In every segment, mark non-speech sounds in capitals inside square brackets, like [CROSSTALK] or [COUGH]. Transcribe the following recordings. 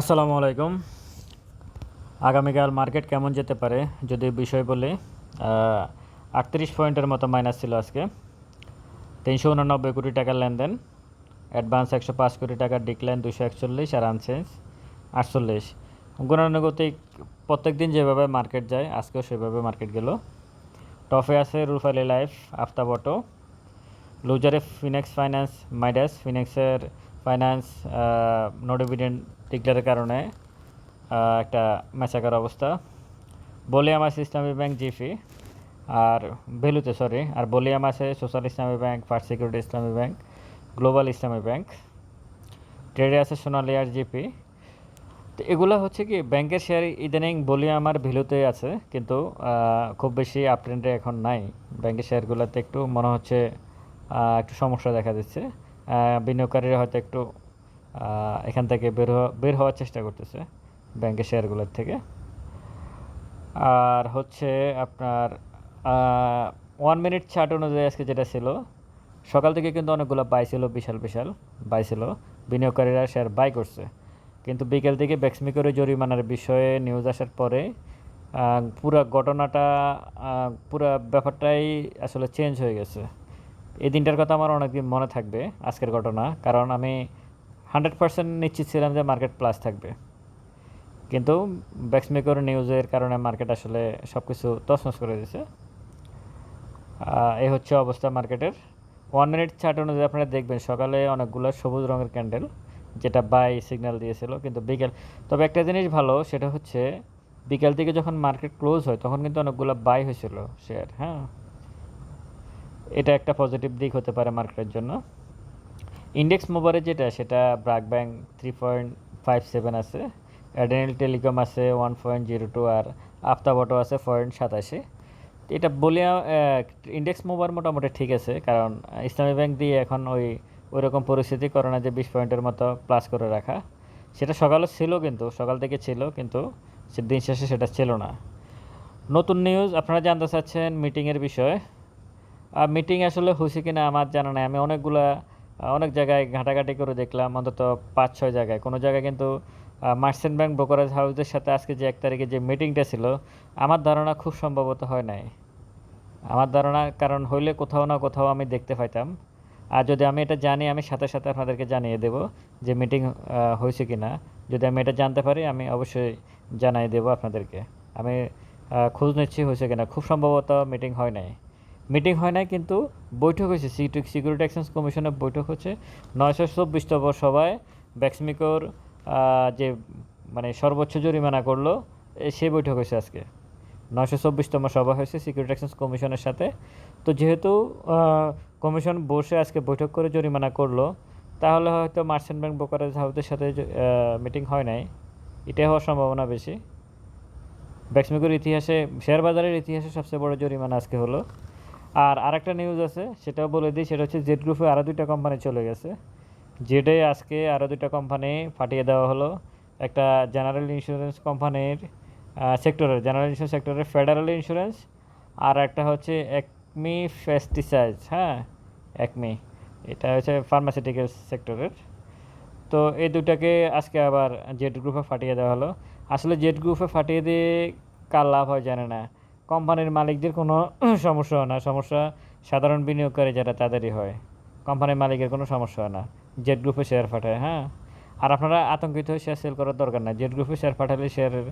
আসসালামু আলাইকুম। আগামীকাল মার্কেট কেমন যেতে পারে, যদি বিষয় বলি আটত্রিশ পয়েন্টের মতো মাইনাস ছিল আজকে। তিনশো উননব্বই কোটি টাকার লেনদেন অ্যাডভান্স একশো পাঁচ কোটি টাকার ডিক্লাইন দুশো একচল্লিশ আর আনচেঞ্জ আটচল্লিশ। গণানুগতিক প্রত্যেক দিন যেভাবে মার্কেট যায়, আজকেও সেভাবে মার্কেট গেল। টপে আছে রুফালি লাইফ আফতাব অটো লুজারে ফিনেক্স ফাইন্যান্স মাইডাস ফিনেক্সের ফাইন্যান্স নো ডিভিডেন্ড ডিক্লেয়ারের কারণে একটা মেচাকার অবস্থা। বলিয়াম আছে ইসলামী ব্যাংক জিফি আর ভেলুতে সরি আর বলিয়াম আছে social Islami bank first security Islami bank global Islami bank. ট্রেডে আছে সোনালী আর জিপি তো এগুলো হচ্ছে কি, ব্যাংকের শেয়ার ইদানিং বলি আমার ভ্যালুতে আছে, কিন্তু খুব বেশি আপ ট্রেন্ডে এখন নাই। ব্যাংকের শেয়ারগুলোতে একটু মনে হচ্ছে একটু সমস্যা দেখা দিচ্ছে। বিনিয়োগকারীরা হয়তো একটু এখান থেকে বের হওয়া, বের হওয়ার চেষ্টা করতেছে ব্যাংকের শেয়ারগুলোর থেকে। আর হচ্ছে আপনার ওয়ান মিনিট চার্ট অনুযায়ী আজকে যেটা ছিল, সকাল থেকে কিন্তু অনেকগুলো বাই ছিল, বিশাল বিশাল বাই ছিল। বিনিয়োগকারীরা শেয়ার বাই করছে। কিন্তু বিকেল থেকে ব্যাক্সমিকরে জরিমানার বিষয়ে নিউজ আসার পরে পুরা ঘটনাটা পুরা ব্যাপারটাই আসলে চেঞ্জ হয়ে গেছে। এই দিনটার কথা আমার অনেকদিন মনে থাকবে, আজকের ঘটনা। কারণ আমি হান্ড্রেড পার্সেন্ট নিশ্চিত ছিলাম যে মার্কেট প্লাস থাকবে। কিন্তু ব্যাক্সমেকর নিউজের কারণে মার্কেট আসলে সব কিছু তছনছ করে দিয়েছে। এই হচ্ছে অবস্থা মার্কেটের। ওয়ান মিনিট চার্ট অনুযায়ী আপনারা দেখবেন, সকালে অনেকগুলো সবুজ রঙের ক্যান্ডেল, যেটা বাই সিগন্যাল দিয়েছিল, কিন্তু বিকেল তবে একটা জিনিস ভালো, সেটা হচ্ছে বিকেল থেকে যখন মার্কেট ক্লোজ হয়, তখন কিন্তু অনেকগুলো বাই হয়েছিল শেয়ার হ্যাঁ? এটা একটা পজিটিভ দিক হতে পারে মার্কেটের জন্য। ইন্ডেক্স মোবারে যেটা, সেটা BRAC bank three point five seven আছে অ্যাডেনিল টেলিকম আছে ওয়ান পয়েন্ট জিরো টু আর আফতাব আছে পয়েন্ট সাতাশি। এটা বলে ইন্ডেক্স মোবার মোটামুটি ঠিক আছে, কারণ ইসলামী ব্যাংক দিয়ে এখন ওই ওই রকম পরিস্থিতি করোনা যে বিশ পয়েন্টের মতো প্লাস করে রাখা। সেটা সকালে ছিল কিন্তু, সকাল থেকে ছিল, কিন্তু দিন শেষে সেটা ছিল না। নতুন নিউজ আপনারা জানতে চাচ্ছেন মিটিংয়ের বিষয়ে। মিটিং আসলে হয়েছে কিনা আমার জানা নাই। আমি অনেকগুলা অনেক জায়গায় ঘাটাঘাটি করে দেখলাম, অন্তত পাঁচ, ছয় জায়গায়। কোনো জায়গায় কিন্তু মার্চেন্ট ব্যাংক ব্রোকারেজ হাউসের সাথে আজকে যে এক তারিখে যে মিটিংটা ছিল, আমার ধারণা খুব সম্ভবত হয় নাই। আমার ধারণা কারণ হইলে কোথাও না কোথাও আমি দেখতে পাইতাম। আর যদি আমি এটা জানি, আমি সাথে সাথে আপনাদেরকে জানিয়ে দেব যে মিটিং হয়েছে কি না যদি আমি এটা জানতে পারি, আমি অবশ্যই জানাই দেব আপনাদেরকে। আমি খোঁজ নিচ্ছি হয়েছে কিনা। খুব সম্ভবত মিটিং হয় নাই। মিটিং হয় নাই, কিন্তু বৈঠক হয়েছে। সিকিউরিটি এক্সচেঞ্জ কমিশনের বৈঠক হচ্ছে। নয়শো চব্বিশতম সভায় ব্যাক্সমিকোর যে মানে সর্বোচ্চ জরিমানা করল সেই বৈঠক হয়েছে আজকে। নয়শো চব্বিশতম সভা হয়েছে সিকিউরিটি এক্সচেঞ্জ কমিশনের সাথে। তো যেহেতু কমিশন বসে আজকে বৈঠক করে জরিমানা করল, তাহলে হয়তো মার্চেন্ট ব্যাংক ব্রোকারেজ হাউসের সাথে মিটিং হয় নাই। এটাই হওয়ার সম্ভাবনা বেশি। ব্যাক্সমিকোর ইতিহাসে শেয়ার বাজারের ইতিহাসে সবচেয়ে বড় জরিমানা আজকে হলো। আর আরেকটা নিউজ আছে, সেটাও বলে দিই, সেটা হচ্ছে জেড গ্রুপে আরও দুইটা কোম্পানি চলে গেছে। জেডে আজকে আরও দুইটা কোম্পানি ফাটিয়ে দেওয়া হলো। একটা জেনারেল ইন্স্যুরেন্স কোম্পানির সেক্টরের জেনারেল ইন্স্যুরেন্স সেক্টরের ফেডারেল ইন্স্যুরেন্স আর একটা হচ্ছে একমি ফেস্টিসাইজ হ্যাঁ? একমি এটা হচ্ছে ফার্মাসিউটিক্যাল সেক্টরের তো এই দুটাকে আজকে আবার জেড গ্রুপে ফাটিয়ে দেওয়া হলো। আসলে জেড গ্রুপে ফাটিয়ে দিয়ে কার লাভ হয় জানে না। কোম্পানির মালিকদের কোনো [CLEARS THROAT] সমস্যা হয় না। সমস্যা সাধারণ বিনিয়োগকারী যারা, তাদেরই হয়। কোম্পানির মালিকের কোনো সমস্যা হয় না। জেড গ্রুপে শেয়ার পাঠায় হ্যাঁ? আর আপনারা আতঙ্কিত হয়ে শেয়ার সেল করার দরকার নাই। জেড গ্রুপে শেয়ার পাঠালে শেয়ারের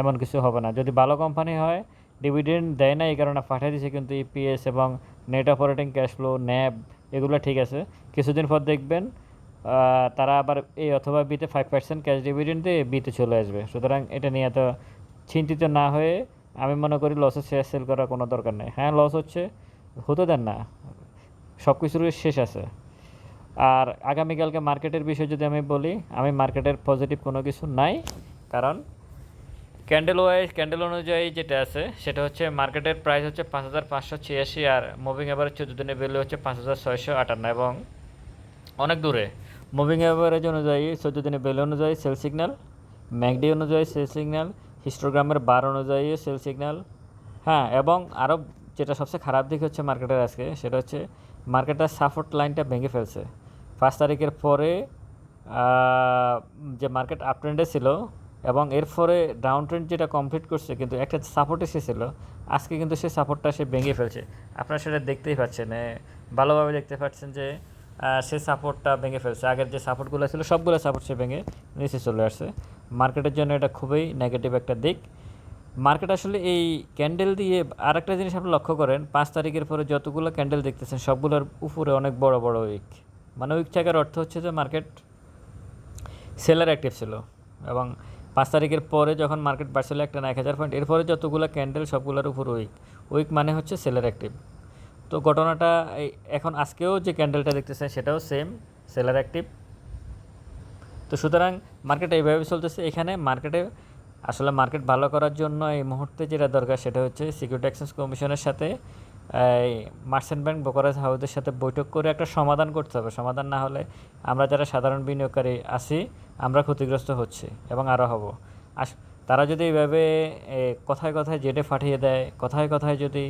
এমন কিছু হবে না। যদি ভালো কোম্পানি হয়, ডিভিডেন্ড দেয় না, এই কারণে পাঠিয়ে দিছে কিন্তু ইপিএস এবং net operating cash flow, NAV, এগুলো ঠিক আছে। কিছুদিন পর দেখবেন তারা আবার এই অথবা বিতে ফাইভ পার্সেন্ট ক্যাশ ডিভিডেন্ড দিয়ে বিতে চলে আসবে। সুতরাং এটা নিয়ে এত চিন্তিত না হয়ে আমি মনে করি লসের শেয়ার সেল করার কোনো দরকার নেই। হ্যাঁ লস হচ্ছে, হতে দেন না। সব কিছুরই শেষ আছে। আর আগামীকালকে মার্কেটের বিষয়ে যদি আমি বলি, আমি মার্কেটের পজিটিভ কোনো কিছু নাই। কারণ ক্যান্ডেল ওয়াইজ ক্যান্ডেল অনুযায়ী যেটা আছে, সেটা হচ্ছে মার্কেটের প্রাইস হচ্ছে পাঁচ হাজার পাঁচশো ছিয়াশি আর মুভিং এভারেজ চোদ্দ দিনের ভ্যালু হচ্ছে পাঁচ হাজার ছয়শো আটান্ন। এবং অনেক দূরে। মুভিং অ্যাভারেজ অনুযায়ী, চোদ্দ দিনের বেল অনুযায়ী সেল সিগন্যাল ম্যাকডি অনুযায়ী সেল সিগন্যাল হিস্টোগ্রামের বার অনুযায়ী সেল সিগন্যাল হ্যাঁ এবং আরও যেটা সবচেয়ে খারাপ দিক হচ্ছে মার্কেটের আজকে, সেটা হচ্ছে মার্কেটের সাপোর্ট লাইনটা ভেঙে ফেলছে। পাঁচ তারিখের পরে যে মার্কেট আপ ট্রেন্ডে ছিল, এবং এরপরে ডাউন ট্রেন্ড যেটা কমপ্লিট করছে, কিন্তু একটা সাপোর্ট এসেছিল আজকে কিন্তু সেই সাপোর্টটা সে ভেঙে ফেলছে। আপনারা সেটা দেখতেই পাচ্ছেন ভালোভাবে দেখতে পাচ্ছেন যে সে সাপোর্টটা ভেঙে ফেলছে। আগের যে সাপোর্টগুলো ছিল, সবগুলো সাপোর্ট সে ভেঙে নিচে চলে আসছে। মার্কেটের জন্য এটা খুবই নেগেটিভ একটা দিক। মার্কেট আসলে এই ক্যান্ডেল দিয়ে আরেকটা জিনিস আপনি লক্ষ্য করেন, পাঁচ তারিখের পরে যতগুলো ক্যান্ডেল দেখতেছেন, সবগুলোর উপরে অনেক বড় বড় উইক মানে উইক থাকার অর্থ হচ্ছে যে মার্কেট সেলার অ্যাক্টিভ ছিল এবং পাঁচ তারিখের পরে যখন মার্কেট বাড়ছিল একটা এক হাজার পয়েন্ট এরপরে যতগুলো ক্যান্ডেল সবগুলোর উপর উইক উইক মানে হচ্ছে সেলার অ্যাক্টিভ তো ঘটনাটা এখন আজকেও যে ক্যান্ডেলটা দেখতেছেন, সেটাও সেম সেলার অ্যাক্টিভ তো সুতরাং মার্কেট এইভাবে চলতেছে। এখানে মার্কেটে আসলে মার্কেট ভালো করার জন্য এই মুহূর্তে যেটা দরকার সেটা হচ্ছে সিকিউরিটি এক্সচেঞ্জ কমিশনের সাথে, এই মার্চেন্ট ব্যাংক ব্রোকারেজ হাউসের সাথে বৈঠক করে একটা সমাধান করতে হবে। সমাধান না হলে আমরা যারা সাধারণ বিনিয়োগকারী আছি, আমরা ক্ষতিগ্রস্ত হচ্ছি এবং আরও হব। আস, তারা যদি এইভাবে কথায় কথায় জেটে ফাটিয়ে দেয়, কথায় কথায় যদি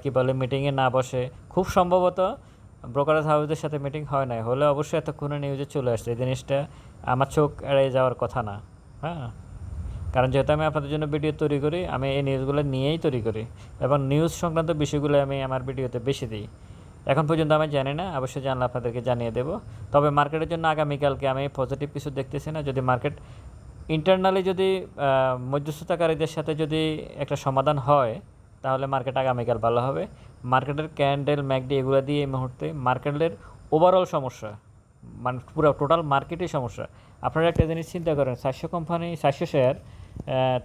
কি বলে মিটিংয়ে না বসে, খুব সম্ভবত ব্রোকারেজ হাউসের সাথে মিটিং হয় নাই। হলে অবশ্যই এতক্ষণে নিউজে চলে আসছে। এই জিনিসটা আমার চোখ এড়িয়ে যাওয়ার কথা না হ্যাঁ? কারণ যেহেতু আমি আপনাদের জন্য ভিডিও তৈরি করি, আমি এই নিউজগুলো নিয়েই তৈরি করি এবং নিউজ সংক্রান্ত বিষয়গুলো আমি আমার ভিডিওতে বেশি দিই। এখন পর্যন্ত আমি জানি না অবশ্যই জানলে আপনাদেরকে জানিয়ে দেব। তবে মার্কেটের জন্য আগামীকালকে আমি পজিটিভ কিছু দেখতেছি না। যদি মার্কেট ইন্টারনালি যদি মধ্যস্থতাকারীদের সাথে যদি একটা সমাধান হয়, তাহলে মার্কেট আগামীকাল ভালো হবে। মার্কেটের ক্যান্ডেল ম্যাকডি এগুলো দিয়ে এই মুহূর্তে মার্কেটের ওভারঅল সমস্যা। মানে পুরো টোটাল মার্কেটই সমস্যা। আপনারা একটা জিনিস চিন্তা করেন, চারশো কোম্পানি চারশো শেয়ার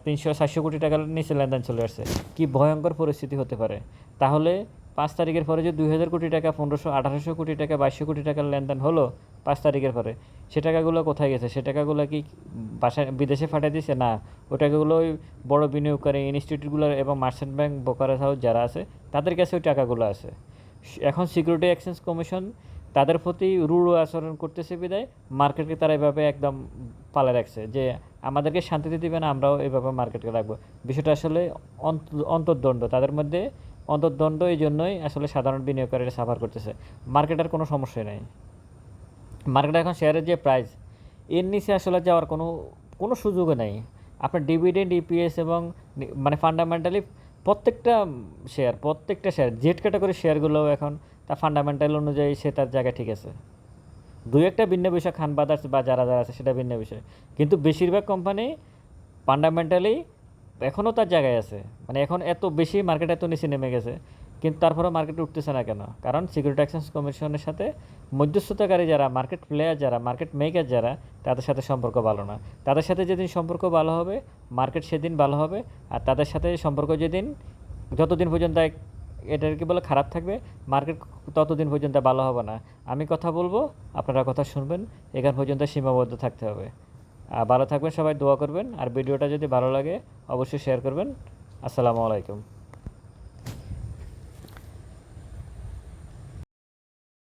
তিনশো সাতশো কোটি টাকার নিচে লেনদেন চলে আসছে। কি ভয়ঙ্কর পরিস্থিতি হতে পারে? তাহলে পাঁচ তারিখের পরে যে দুই হাজার কোটি টাকা, পনেরোশো, আঠারোশো কোটি টাকা, বাইশশো কোটি টাকার লেনদেন হলো পাঁচ তারিখের পরে, সে টাকাগুলো কোথায় গেছে? সে টাকাগুলো কি বাসায়, বিদেশে ফাটিয়ে দিয়েছে? না। ওই টাকাগুলো ওই বড় বিনিয়োগকারী ইনস্টিটিউটগুলো এবং মার্চেন্ট ব্যাংক বোকারেজ হাউস যারা আছে, তাদের কাছে ওই টাকাগুলো আছে। এখন সিকিউরিটি এক্সচেঞ্জ কমিশন তাদের প্রতি রূঢ় আচরণ করতেছে বিদায়। মার্কেটকে তারা এভাবে একদম পালে রাখছে যে, আমাদেরকে শান্তিতে দিবে না, আমরাও এভাবে মার্কেটকে রাখব। বিষয়টা আসলে অন্ত- অন্তর্দ্বন্দ্ব তাদের মধ্যে অন্তর্দ্বন্দ্ব এই জন্যই আসলে সাধারণ বিনিয়োগকারীরা সাফার করতেছে। মার্কেটের কোনো সমস্যা নেই। মার্কেটে এখন শেয়ারের যে প্রাইস এর নিচে আসলে যাওয়ার কোনো কোনো সুযোগও নেই। আপনার ডিভিডেন্ড ইপিএস এবং মানে ফান্ডামেন্টালি প্রত্যেকটা শেয়ার প্রত্যেকটা শেয়ার জেড ক্যাটাগরি শেয়ারগুলো এখন তার ফান্ডামেন্টাল অনুযায়ী সে তার জায়গায় ঠিক আছে। দুই একটা ভিন্ন বিষয়, খান বাদার্স বা যারা যারা আছে সেটা ভিন্ন বিষয়। কিন্তু বেশিরভাগ কোম্পানি ফান্ডামেন্টালি এখনও তার জায়গায় আছে। মানে এখন এত বেশি মার্কেট এত নিচে নেমে গেছে, কিন্তু তারপরেও মার্কেট উঠতেছে না কেন? কারণ সিকিউরিটি এক্সচেঞ্জ কমিশনের সাথে মধ্যস্থতাকারী যারা মার্কেট প্লেয়ার যারা মার্কেট মেকার যারা, তাদের সাথে সম্পর্ক ভালো না। তাদের সাথে যেদিন সম্পর্ক ভালো হবে মার্কেট সেদিন ভালো হবে, আর তাদের সাথে সম্পর্ক যেদিন, যতদিন পর্যন্ত এটার কি বলে খারাপ থাকবে? মার্কেট ততদিন পর্যন্ত ভালো হবে না। আমি কথা বলব, আপনারা কথা শুনবেন, এখান পর্যন্ত সীমাবদ্ধ থাকতে হবে। আর ভালো থাকবেন, সবাই দোয়া করবেন। আর ভিডিওটা যদি ভালো লাগে, অবশ্যই শেয়ার করবেন। আসসালামু আলাইকুম।